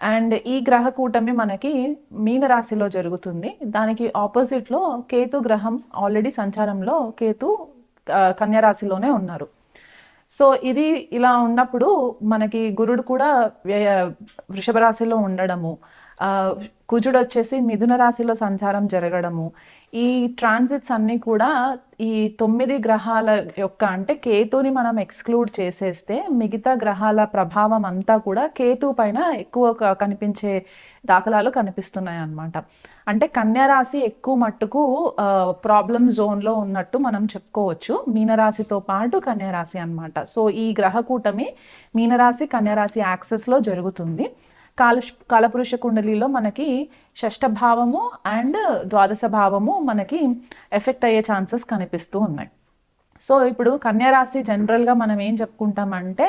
And ఈ గ్రహ కూటమి మనకి మీనరాశిలో జరుగుతుంది. దానికి ఆపోజిట్లో కేతు గ్రహం ఆల్రెడీ సంచారంలో కేతు కన్యరాశిలోనే ఉన్నారు. సో ఇది ఇలా ఉన్నప్పుడు మనకి గురుడు కూడా వృషభ రాశిలో ఉండడము కుజుడు వచ్చేసి మిథున రాశిలో సంచారం జరగడము ఈ ట్రాన్సిట్స్ అన్నీ కూడా ఈ తొమ్మిది గ్రహాల యొక్క అంటే కేతుని మనం ఎక్స్క్లూడ్ చేసేస్తే మిగతా గ్రహాల ప్రభావం అంతా కూడా కేతు పైన ఎక్కువ కనిపించే దాఖలాలు కనిపిస్తున్నాయి అన్నమాట అంటే కన్యారాశి ఎక్కువ మట్టుకు ప్రాబ్లం జోన్లో ఉన్నట్టు మనం చెప్పుకోవచ్చు. మీనరాశితో పాటు కన్యారాశి అనమాట అన్నమాట. సో ఈ గ్రహ కూటమి మీనరాశి కన్యారాశి యాక్సెస్లో జరుగుతుంది. కాల కాలపురుష కుండలిలో మనకి షష్ఠ భావము అండ్ ద్వాదశ భావము మనకి ఎఫెక్ట్ అయ్యే ఛాన్సెస్ కనిపిస్తూ ఉన్నాయి. సో ఇప్పుడు కన్యారాశి జనరల్గా మనం ఏం చెప్పుకుంటామంటే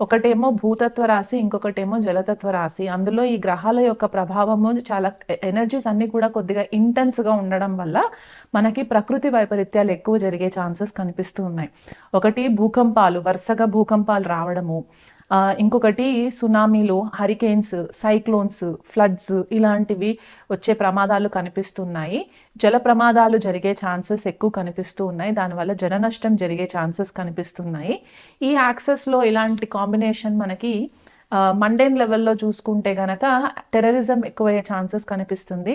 ఒకటేమో భూతత్వ రాశి ఇంకొకటేమో జలతత్వ రాశి. అందులో ఈ గ్రహాల యొక్క ప్రభావము చాలా ఎనర్జీస్ అన్ని కూడా కొద్దిగా ఇంటెన్స్గా ఉండడం వల్ల మనకి ప్రకృతి వైపరీత్యాలు ఎక్కువ జరిగే ఛాన్సెస్ కనిపిస్తూ ఉన్నాయి. ఒకటి భూకంపాలు వరుసగా భూకంపాలు రావడము. ఇంకొకటి సునామీలు హరికేన్స్ సైక్లోన్స్ ఫ్లడ్స్ ఇలాంటివి వచ్చే ప్రమాదాలు కనిపిస్తున్నాయి. జల ప్రమాదాలు జరిగే ఛాన్సెస్ ఎక్కువ కనిపిస్తూ ఉన్నాయి. దానివల్ల జన నష్టం జరిగే ఛాన్సెస్ కనిపిస్తున్నాయి. ఈ యాక్సెస్లో ఇలాంటి కాంబినేషన్ మనకి మండేన్ లెవెల్లో చూసుకుంటే గనక టెర్రరిజం ఎక్కువయ్యే ఛాన్సెస్ కనిపిస్తుంది.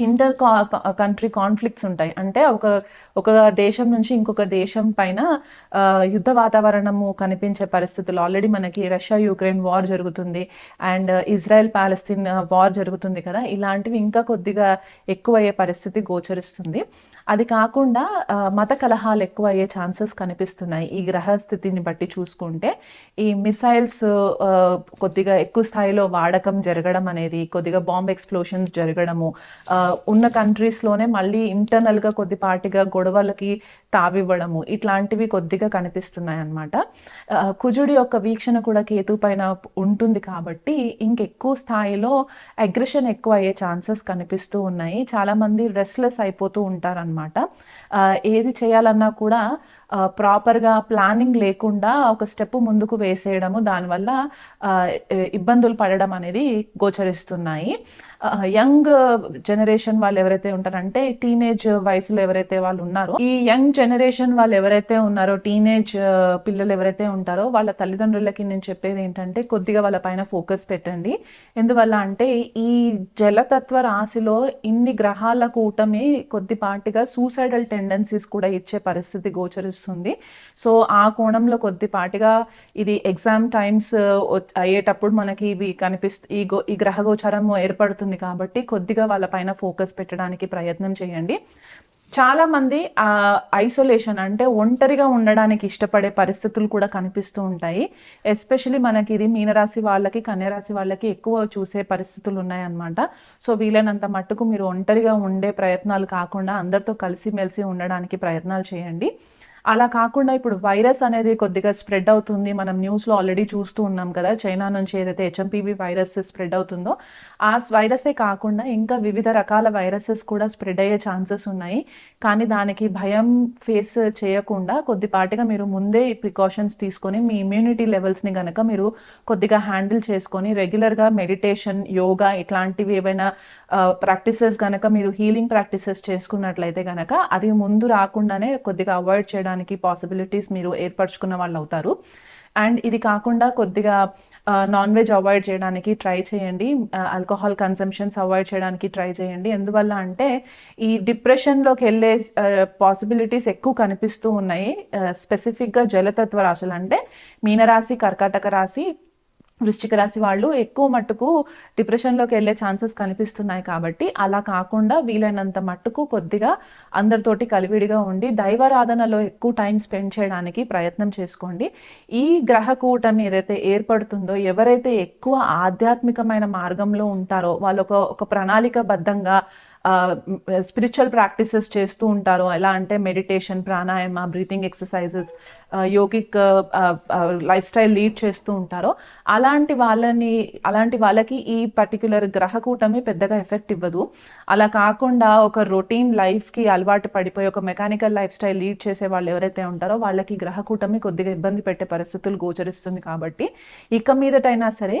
ఇంటర్ కంట్రీ కాన్ఫ్లిక్ట్స్ ఉంటాయి. అంటే ఒక ఒక దేశం నుంచి ఇంకొక దేశం పైన యుద్ధ వాతావరణము కనిపించే పరిస్థితులు. ఆల్రెడీ మనకి రష్యా యుక్రెయిన్ వార్ జరుగుతుంది. అండ్ ఇజ్రాయెల్ పాలస్తీన్ వార్ జరుగుతుంది కదా. ఇలాంటివి ఇంకా కొద్దిగా ఎక్కువయ్యే పరిస్థితి గోచరిస్తుంది. అది కాకుండా మత కలహాలు ఎక్కువ అయ్యే ఛాన్సెస్ కనిపిస్తున్నాయి. ఈ గ్రహ స్థితిని బట్టి చూసుకుంటే ఈ మిసైల్స్ కొద్దిగా ఎక్కువ స్థాయిలో వాడకం జరగడం అనేది కొద్దిగా బాంబ్ ఎక్స్ప్లోషన్స్ జరగడము ఉన్న కంట్రీస్లోనే మళ్ళీ ఇంటర్నల్గా కొద్దిపాటిగా గొడవలకి తావివ్వడము ఇట్లాంటివి కొద్దిగా కనిపిస్తున్నాయి అన్నమాట కుజుడి యొక్క వీక్షణ కూడా కేతు పైన ఉంటుంది కాబట్టి ఇంకెక్కువ స్థాయిలో అగ్రెషన్ ఎక్కువ అయ్యే ఛాన్సెస్ కనిపిస్తూ ఉన్నాయి. చాలామంది రెస్ట్లెస్ అయిపోతూ ఉంటారనమాట ఏది చేయాలన్నా కూడా ప్రాపర్గా ప్లానింగ్ లేకుండా ఒక స్టెప్ ముందుకు వేసేయడము దానివల్ల ఇబ్బందులు పడడం అనేది గోచరిస్తున్నాయి. యంగ్ జనరేషన్ వాళ్ళు ఎవరైతే ఉంటారంటే టీనేజ్ వయసులో ఎవరైతే వాళ్ళు ఉన్నారో ఈ యంగ్ జనరేషన్ వాళ్ళు ఎవరైతే ఉన్నారో టీనేజ్ పిల్లలు ఎవరైతే ఉంటారో వాళ్ళ తల్లిదండ్రులకి నేను చెప్పేది ఏంటంటే కొద్దిగా వాళ్ళ పైన ఫోకస్ పెట్టండి. ఎందువల్ల అంటే ఈ జలతత్వ రాశిలో ఇన్ని గ్రహాల కూటమి కొద్దిపాటిగా సూసైడల్ టెండెన్సీస్ కూడా ఇచ్చే పరిస్థితి గోచరిస్తుంది. సో ఆ కోణంలో కొద్దిపాటిగా ఇది ఎగ్జామ్ టైమ్స్ అయ్యేటప్పుడు మనకి ఇవి కనిపిస్తు ఈ గో ఈ గ్రహ గోచారం ఏర్పడుతుంది కాబట్టి కొద్దిగా వాళ్ళ పైన ఫోకస్ పెట్టడానికి ప్రయత్నం చేయండి. చాలా మంది ఐసోలేషన్ అంటే ఒంటరిగా ఉండడానికి ఇష్టపడే పరిస్థితులు కూడా కనిపిస్తూ ఉంటాయి. ఎస్పెషలీ మనకి ఇది మీనరాశి వాళ్ళకి కన్యరాశి వాళ్ళకి ఎక్కువ చూసే పరిస్థితులు ఉన్నాయన్నమాట. సో వీలైనంత మట్టుకు మీరు ఒంటరిగా ఉండే ప్రయత్నాలు కాకుండా అందరితో కలిసిమెలిసి ఉండడానికి ప్రయత్నాలు చేయండి. అలా కాకుండా ఇప్పుడు వైరస్ అనేది కొద్దిగా స్ప్రెడ్ అవుతుంది. మనం న్యూస్లో ఆల్రెడీ చూస్తూ ఉన్నాం కదా చైనా నుంచి ఏదైతే హెచ్ఎంపీవీ వైరస్ స్ప్రెడ్ అవుతుందో ఆ వైరసే కాకుండా ఇంకా వివిధ రకాల వైరసెస్ కూడా స్ప్రెడ్ అయ్యే ఛాన్సెస్ ఉన్నాయి. కానీ దానికి భయం ఫేస్ చేయకుండా కొద్దిపాటిగా మీరు ముందే ప్రికాషన్స్ తీసుకొని మీ ఇమ్యూనిటీ లెవెల్స్ని కనుక మీరు కొద్దిగా హ్యాండిల్ చేసుకొని రెగ్యులర్గా మెడిటేషన్ యోగా ఇట్లాంటివి ఏవైనా ప్రాక్టీసెస్ కనుక మీరు హీలింగ్ ప్రాక్టీసెస్ చేసుకున్నట్లయితే కనుక అది ముందు రాకుండానే కొద్దిగా అవాయిడ్ చేయడానికి పాసిబిలిటీస్ మీరు ఏర్పరచుకున్న వాళ్ళు అవుతారు అండ్ ఇది కాకుండా కొద్దిగా నాన్ వెజ్ అవాయిడ్ చేయడానికి ట్రై చేయండి. ఆల్కహాల్ కన్సంప్షన్స్ అవాయిడ్ చేయడానికి ట్రై చేయండి. ఎందువల్ల అంటే ఈ డిప్రెషన్లోకి వెళ్ళే పాసిబిలిటీస్ ఎక్కువ కనిపిస్తూ ఉన్నాయి. స్పెసిఫిక్గా జలతత్వ రాశులు అంటే మీనరాశి కర్కాటక రాశి వృశ్చిక రాశి వాళ్ళు ఎక్కువ మట్టుకు డిప్రెషన్లోకి వెళ్ళే ఛాన్సెస్ కనిపిస్తున్నాయి కాబట్టి అలా కాకుండా వీలైనంత మట్టుకు కొద్దిగా అందరితోటి కలివిడిగా ఉండి దైవారాధనలో ఎక్కువ టైం స్పెండ్ చేయడానికి ప్రయత్నం చేసుకోండి. ఈ గ్రహ కూటమి ఏదైతే ఏర్పడుతుందో ఎవరైతే ఎక్కువ ఆధ్యాత్మికమైన మార్గంలో ఉంటారో వాళ్ళు ఒక ఒక ప్రణాళికబద్ధంగా స్పిరిచువల్ ప్రాక్టీసెస్ చేస్తూ ఉంటారు. ఎలా అంటే meditation pranayama breathing exercises yogic lifestyle lead చేస్తూ ఉంటారో. అలాంటి వాళ్ళని అలాంటి వాళ్ళకి ఈ పర్టిక్యులర్ గ్రహకూటమి పెద్దగా ఎఫెక్ట్ ఇవ్వదు. అలా కాకుండా ఒక రొటీన్ లైఫ్కి అలవాటు పడిపోయి ఒక మెకానికల్ లైఫ్ స్టైల్ లీడ్ చేసే వాళ్ళు ఎవరైతే ఉంటారో వాళ్ళకి గ్రహకూటమి కొద్దిగా ఇబ్బంది పెట్టే పరిస్థితులు గోచరిస్తుంది కాబట్టి ఇక మీదటైనా సరే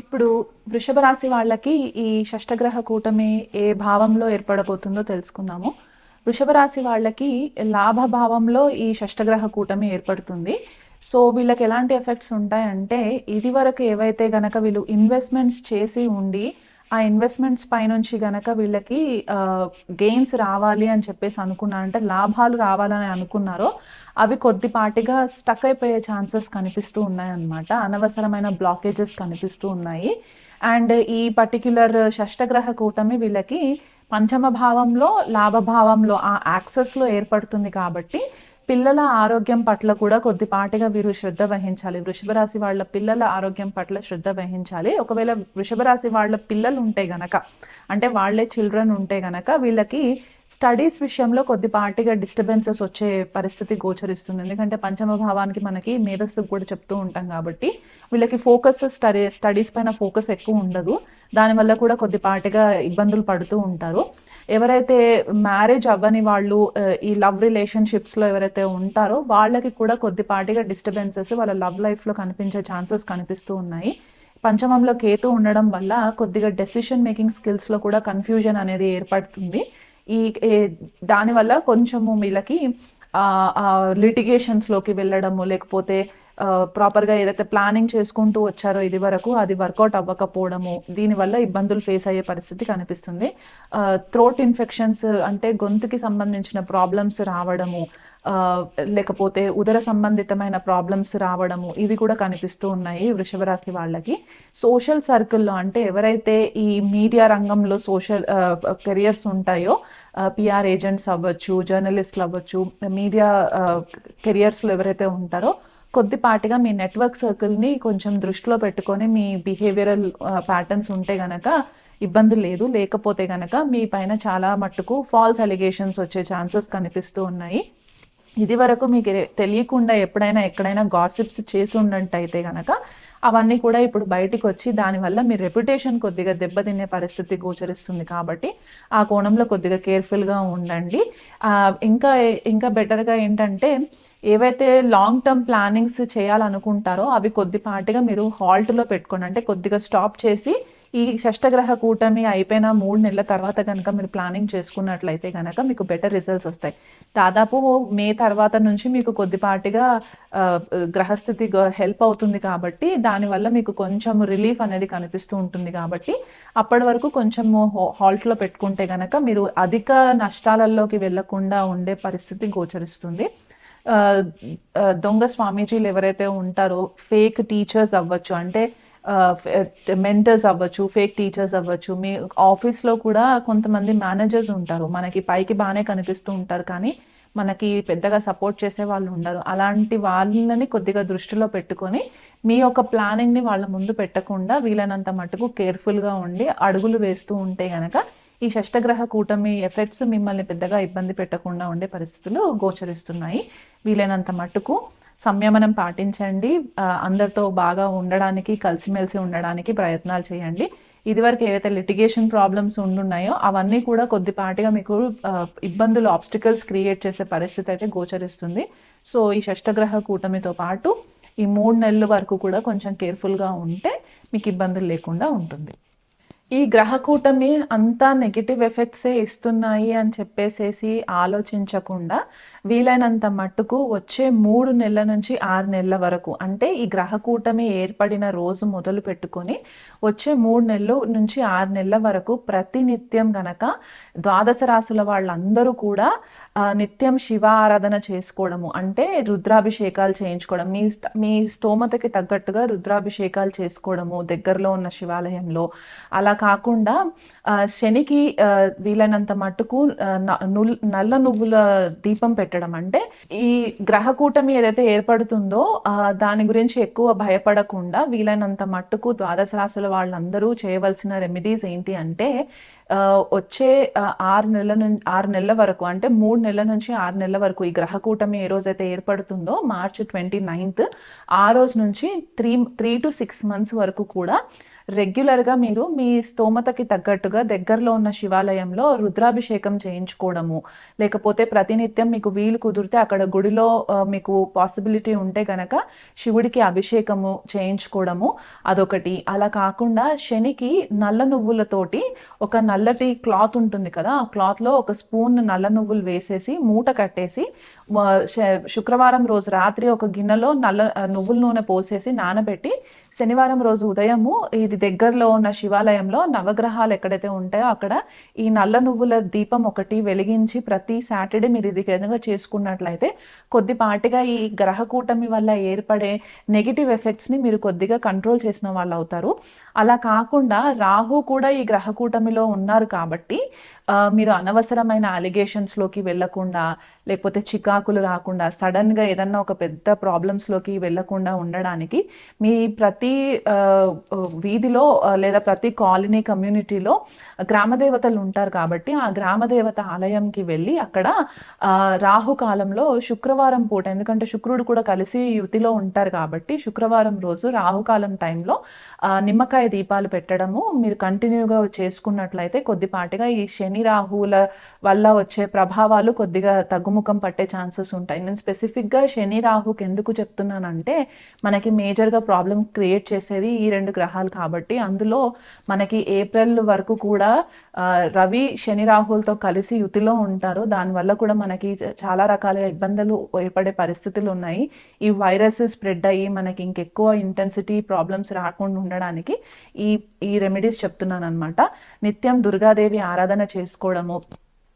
ఇప్పుడు వృషభ రాశి వాళ్ళకి ఈ షష్టగ్రహ కూటమి ఏ భావంలో ఏర్పడబోతుందో తెలుసుకుందాము. వృషభ రాశి వాళ్ళకి లాభ భావంలో ఈ షష్టగ్రహ కూటమి ఏర్పడుతుంది. సో వీళ్ళకి ఎలాంటి ఎఫెక్ట్స్ ఉంటాయంటే ఇది వరకు ఏవైతే గనక వీళ్ళు ఇన్వెస్ట్మెంట్స్ చేసి ఉండి ఆ ఇన్వెస్ట్మెంట్స్ పైనుంచి గనక వీళ్ళకి గెయిన్స్ రావాలి అని చెప్పేసి అనుకున్నారు అంటే లాభాలు రావాలని అనుకున్నారో అవి కొద్దిపాటిగా స్టక్ అయిపోయే ఛాన్సెస్ కనిపిస్తూ ఉన్నాయి అన్నమాట అనవసరమైన బ్లాకేజెస్ కనిపిస్తూ ఉన్నాయి. అండ్ ఈ పర్టిక్యులర్ షష్టగ్రహ కూటమి వీళ్ళకి పంచమ భావంలో లాభభావంలో ఆ యాక్సెస్లో ఏర్పడుతుంది కాబట్టి పిల్లల ఆరోగ్యం పట్ల కూడా కొద్దిపాటిగా వీరు శ్రద్ధ వహించాలి. వృషభ రాశి వాళ్ళ పిల్లల ఆరోగ్యం పట్ల శ్రద్ధ వహించాలి. ఒకవేళ వృషభ రాశి వాళ్ళ పిల్లలు ఉంటే గనక అంటే వాళ్ళే చిల్డ్రన్ ఉంటే గనక వీళ్ళకి స్టడీస్ విషయంలో కొద్దిపాటిగా డిస్టర్బెన్సెస్ వచ్చే పరిస్థితి గోచరిస్తుంది. ఎందుకంటే పంచమ భావానికి మనకి మేధస్సు కూడా చెప్తూ ఉంటాం కాబట్టి వీళ్ళకి ఫోకస్ స్టడీ స్టడీస్ పైన ఫోకస్ ఎక్కువ ఉండదు. దానివల్ల కూడా కొద్దిపాటిగా ఇబ్బందులు పడుతూ ఉంటారు. ఎవరైతే మ్యారేజ్ అవ్వని వాళ్ళు ఈ లవ్ రిలేషన్షిప్స్లో ఎవరైతే ఉంటారో వాళ్ళకి కూడా కొద్దిపాటిగా డిస్టర్బెన్సెస్ వాళ్ళ లవ్ లైఫ్లో కనిపించే ఛాన్సెస్ కనిపిస్తూ ఉన్నాయి. పంచమంలో కేతు ఉండడం వల్ల కొద్దిగా డెసిషన్ మేకింగ్ స్కిల్స్లో కూడా కన్ఫ్యూజన్ అనేది ఏర్పడుతుంది. ఈ ఏ- దానివల్ల కొంచెము వీళ్ళకి లిటిగేషన్స్లోకి వెళ్ళడము లేకపోతే ప్రాపర్గా ఏదైతే ప్లానింగ్ చేసుకుంటూ వచ్చారో ఇది వరకు అది వర్కౌట్ అవ్వకపోవడము దీనివల్ల ఇబ్బందులు ఫేస్ అయ్యే పరిస్థితి కనిపిస్తుంది. థ్రోట్ ఇన్ఫెక్షన్స్ అంటే గొంతుకి సంబంధించిన ప్రాబ్లమ్స్ రావడము లేకపోతే ఉదర సంబంధితమైన ప్రాబ్లమ్స్ రావడము ఇవి కూడా కనిపిస్తూ ఉన్నాయి వృషభ రాశి వాళ్ళకి. సోషల్ సర్కిల్లో అంటే ఎవరైతే ఈ మీడియా రంగంలో సోషల్ కెరియర్స్ ఉంటాయో పిఆర్ ఏజెంట్స్ అవ్వచ్చు జర్నలిస్ట్లు అవ్వచ్చు మీడియా కెరియర్స్లో ఎవరైతే ఉంటారో కొద్దిపాటిగా మీ నెట్వర్క్ సర్కిల్ని కొంచెం దృష్టిలో పెట్టుకొని మీ బిహేవియరల్ ప్యాటర్న్స్ ఉంటే గనక ఇబ్బంది లేదు. లేకపోతే గనక మీ పైన చాలా మట్టుకు ఫాల్స్ అలిగేషన్స్ వచ్చే ఛాన్సెస్ కనిపిస్తూ ఉన్నాయి. ఇది వరకు మీకు తెలియకుండా ఎప్పుడైనా ఎక్కడైనా గాసిప్స్ చేసి ఉన్నట్టయితే కనుక అవన్నీ కూడా ఇప్పుడు బయటికి వచ్చి దానివల్ల మీ రెప్యుటేషన్ కొద్దిగా దెబ్బతినే పరిస్థితి గోచరిస్తుంది కాబట్టి ఆ కోణంలో కొద్దిగా కేర్ఫుల్గా ఉండండి. ఇంకా ఇంకా బెటర్గా ఏంటంటే ఏవైతే లాంగ్ టర్మ్ ప్లానింగ్స్ చేయాలనుకుంటారో అవి కొద్దిపాటిగా మీరు హాల్ట్లో పెట్టుకోండి. అంటే కొద్దిగా స్టాప్ చేసి ఈ షష్టగ్రహ కూటమి అయిపోయిన మూడు నెలల తర్వాత కనుక మీరు ప్లానింగ్ చేసుకున్నట్లయితే కనుక మీకు బెటర్ రిజల్ట్స్ వస్తాయి. దాదాపు మే తర్వాత నుంచి మీకు కొద్దిపాటిగా గ్రహస్థితి హెల్ప్ అవుతుంది కాబట్టి దానివల్ల మీకు కొంచెం రిలీఫ్ అనేది కనిపిస్తూ ఉంటుంది కాబట్టి అప్పటి వరకు కొంచెం హాల్ట్లో పెట్టుకుంటే కనుక మీరు అధిక నష్టాలలోకి వెళ్ళకుండా ఉండే పరిస్థితి గోచరిస్తుంది. దొంగ స్వామీజీలు ఎవరైతే ఉంటారో ఫేక్ టీచర్స్ అవ్వచ్చు అంటే మెంటర్స్ అవ్వచ్చు ఫేక్ టీచర్స్ అవ్వచ్చు మీ ఆఫీస్లో కూడా కొంతమంది మేనేజర్స్ ఉంటారు. మనకి పైకి బాగానే కనిపిస్తూ ఉంటారు కానీ మనకి పెద్దగా సపోర్ట్ చేసే వాళ్ళు ఉండరు. అలాంటి వాళ్ళని కొద్దిగా దృష్టిలో పెట్టుకొని మీ యొక్క ప్లానింగ్ని వాళ్ళ ముందు పెట్టకుండా వీలైనంత మటుకు కేర్ఫుల్గా ఉండి అడుగులు వేస్తూ ఉంటే గనక ఈ షష్టగ్రహ కూటమి ఎఫెక్ట్స్ మిమ్మల్ని పెద్దగా ఇబ్బంది పెట్టకుండా ఉండే పరిస్థితులు గోచరిస్తున్నాయి. వీలైనంత మట్టుకు సంయమనం పాటించండి. అందరితో బాగా ఉండడానికి కలిసిమెలిసి ఉండడానికి ప్రయత్నాలు చేయండి. ఇదివరకు ఏవైతే లిటిగేషన్ ప్రాబ్లమ్స్ ఉండున్నాయో అవన్నీ కూడా కొద్దిపాటిగా మీకు ఇబ్బందులు ఆబ్స్టికల్స్ క్రియేట్ చేసే పరిస్థితి అయితే గోచరిస్తుంది. సో ఈ షష్టగ్రహ కూటమితో పాటు ఈ మూడు నెలల వరకు కూడా కొంచెం కేర్ఫుల్గా ఉంటే మీకు ఇబ్బందులు లేకుండా ఉంటుంది. ఈ గ్రహ కూటమి అంతా నెగిటివ్ ఎఫెక్ట్సే ఇస్తున్నాయి అని చెప్పేసేసి ఆలోచించకుండా వీలైనంత మట్టుకు వచ్చే మూడు నెలల నుంచి ఆరు నెలల వరకు అంటే ఈ గ్రహ కూటమి ఏర్పడిన రోజు మొదలు పెట్టుకొని వచ్చే మూడు నెలలు నుంచి ఆరు నెలల వరకు ప్రతినిత్యం గనక ద్వాదశ రాసుల వాళ్ళందరూ కూడా నిత్యం శివ ఆరాధన చేసుకోవడము అంటే రుద్రాభిషేకాలు చేయించుకోవడం. మీ స్థ- మీ స్తోమతకి తగ్గట్టుగా రుద్రాభిషేకాలు చేసుకోవడము దగ్గరలో ఉన్న శివాలయంలో. అలా కాకుండా శనికి వీలైనంత మట్టుకు నల్ల నువ్వుల దీపం పెట్టడం. అంటే ఈ గ్రహ కూటమి ఏదైతే ఏర్పడుతుందో దాని గురించి ఎక్కువ భయపడకుండా వీలైనంత మట్టుకు ద్వాదశ రాశుల వాళ్ళందరూ చేయవలసిన రెమెడీస్ ఏంటి అంటే వచ్చే ఆరు నెలల నుంచి ఆరు నెలల వరకు అంటే మూడు నెలల నుంచి ఆరు నెలల వరకు ఈ గ్రహ కూటమి ఏ రోజైతే ఏర్పడుతుందో మార్చ్ ట్వంటీ నైన్త్ ఆ రోజు నుంచి three three to six months వరకు కూడా రెగ్యులర్గా మీరు మీ స్తోమతకి తగ్గట్టుగా దగ్గరలో ఉన్న శివాలయంలో రుద్రాభిషేకం చేయించుకోవడము. లేకపోతే ప్రతినిత్యం మీకు వీలు కుదిరితే అక్కడ గుడిలో మీకు పాసిబిలిటీ ఉంటే గనక శివుడికి అభిషేకము చేయించుకోవడము అదొకటి. అలా కాకుండా శనికి నల్ల నువ్వులతోటి ఒక నల్లటి క్లాత్ ఉంటుంది కదా ఆ క్లాత్లో ఒక స్పూన్ నల్ల నువ్వులు వేసేసి మూట కట్టేసి శుక్రవారం రోజు రాత్రి ఒక గిన్నెలో నల్ల నువ్వుల నూనె పోసేసి నానబెట్టి శనివారం రోజు ఉదయము ఇది దగ్గరలో ఉన్న శివాలయంలో నవగ్రహాలు ఎక్కడైతే ఉంటాయో అక్కడ ఈ నల్ల నువ్వుల దీపం ఒకటి వెలిగించి ప్రతి సాటర్డే మీరు ఇది కనుక చేసుకున్నట్లయితే కొద్దిపాటిగా ఈ గ్రహ కూటమి వల్ల ఏర్పడే నెగిటివ్ ఎఫెక్ట్స్ని మీరు కొద్దిగా కంట్రోల్ చేసిన వాళ్ళు అవుతారు. అలా కాకుండా రాహు కూడా ఈ గ్రహ కూటమిలో ఉన్నారు కాబట్టి మీరు అనవసరమైన అలిగేషన్స్లోకి వెళ్ళకుండా లేకపోతే చికాకులు రాకుండా సడన్గా ఏదన్నా ఒక పెద్ద ప్రాబ్లమ్స్లోకి వెళ్ళకుండా ఉండడానికి మీ ప్రతి ప్రతి వీధిలో లేదా ప్రతి కాలనీ కమ్యూనిటీలో గ్రామ దేవతలు ఉంటారు కాబట్టి ఆ గ్రామ దేవత ఆలయంకి వెళ్ళి అక్కడ రాహుకాలంలో రాహు కాలంలో శుక్రవారం పూట ఎందుకంటే శుక్రుడు కూడా కలిసి యుతిలో ఉంటారు కాబట్టి శుక్రవారం రోజు రాహుకాలం టైంలో నిమ్మకాయ దీపాలు పెట్టడము మీరు కంటిన్యూగా చేసుకున్నట్లయితే కొద్దిపాటిగా ఈ శని రాహువుల వల్ల వచ్చే ప్రభావాలు కొద్దిగా తగ్గుముఖం పట్టే ఛాన్సెస్ ఉంటాయి. నేను స్పెసిఫిక్గా శని రాహుకి ఎందుకు చెప్తున్నానంటే మనకి మేజర్గా ప్రాబ్లం క్రియేట్ చేసేది ఈ రెండు గ్రహాలు కాబట్టి అందులో మనకి ఏప్రిల్ వరకు కూడా రవి శని రాహులతో కలిసి యుతిలో ఉంటారు. దానివల్ల కూడా మనకి చాలా రకాల ఇబ్బందులు ఏర్పడే పరిస్థితులు ఉన్నాయి. ఈ వైరస్ స్ప్రెడ్ అయ్యి మనకి ఇంకెక్కువ ఇంటెన్సిటీ ప్రాబ్లమ్స్ రాకుండా ఉండడానికి ఈ ఈ రెమెడీస్ చెప్తున్నాను అనమాట నిత్యం దుర్గాదేవి ఆరాధన చేసుకోవడము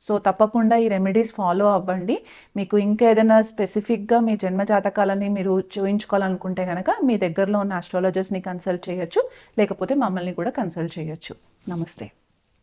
సో తప్పకుండా ఈ రెమెడీస్ ఫాలో అవ్వండి. మీకు ఇంకా ఏదైనా స్పెసిఫిక్గా మీ జన్మ జాతకాలని మీరు చూయించుకోవాలనుకుంటే కనుక మీ దగ్గరలో ఉన్న ఆస్ట్రాలజర్స్ని కన్సల్ట్ చేయొచ్చు. లేకపోతే మమ్మల్ని కూడా కన్సల్ట్ చేయొచ్చు. నమస్తే.